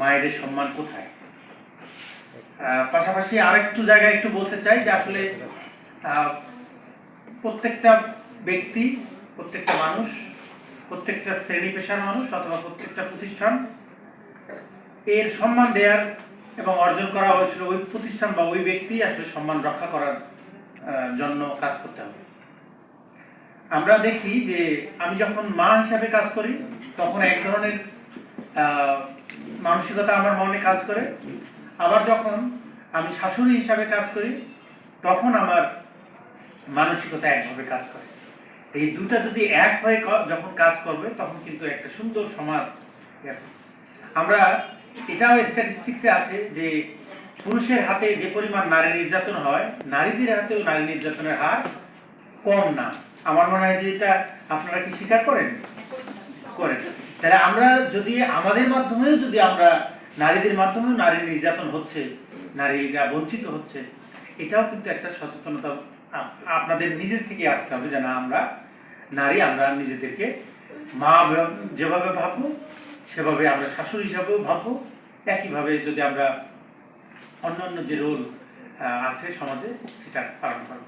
মায়েদের সম্মান কোথায়? পাশাপাশি আরেকটু জায়গায় একটু বলতে চাই যে আসলে প্রত্যেকটা ব্যক্তি, প্রত্যেকটা মানুষ, প্রত্যেকটা শ্রেণি পেশার মানুষ অথবা প্রত্যেকটা প্রতিষ্ঠান, এর সম্মান দেওয়ার এবং অর্জন করা হয়েছিল ওই প্রতিষ্ঠান বা ওই ব্যক্তি আসলে সম্মান রক্ষা করার জন্য কাজ করতে হবে। আমরা দেখি যে আমি যখন মা হিসাবে কাজ করি, তখন এক ধরনের মানসিকতা আমার মনে কাজ করে। আবার যখন আমি শাশুড়ি হিসাবে কাজ করি, তখন আমার মানসিকতা একভাবে কাজ করে। এই দুটা যদি এক হয়ে যখন কাজ করবে, তখন কিন্তু একটা সুন্দর সমাজ আমরা এটাও স্ট্যাটিস্টিক্সে আছে যে, পুরুষের হাতে যে পরিমাণ নারী নির্যাতন হয়, নারীদের হাতেও নারী নির্যাতনের হার কম না। আমার মনে হয় যে এটা আপনারা কি স্বীকার করেন? করেন। তাহলে আমরা যদি আমাদের মাধ্যমেও যদি আমরা নারীদের মাধ্যমেও নারী নির্যাতন হচ্ছে, নারীরা বঞ্চিত হচ্ছে, এটাও কিন্তু একটা সচেতনতা আপনাদের নিজের থেকে আসতে হবে যে না আমরা নারী আমরা নিজেদেরকে মা যেভাবে ভাববো, সেভাবে আমরা শাশুড়ি হিসাবেও ভাববো। একইভাবে যদি আমরা অন্যান্য যে রোল আছে সমাজে, সেটা পালন করব।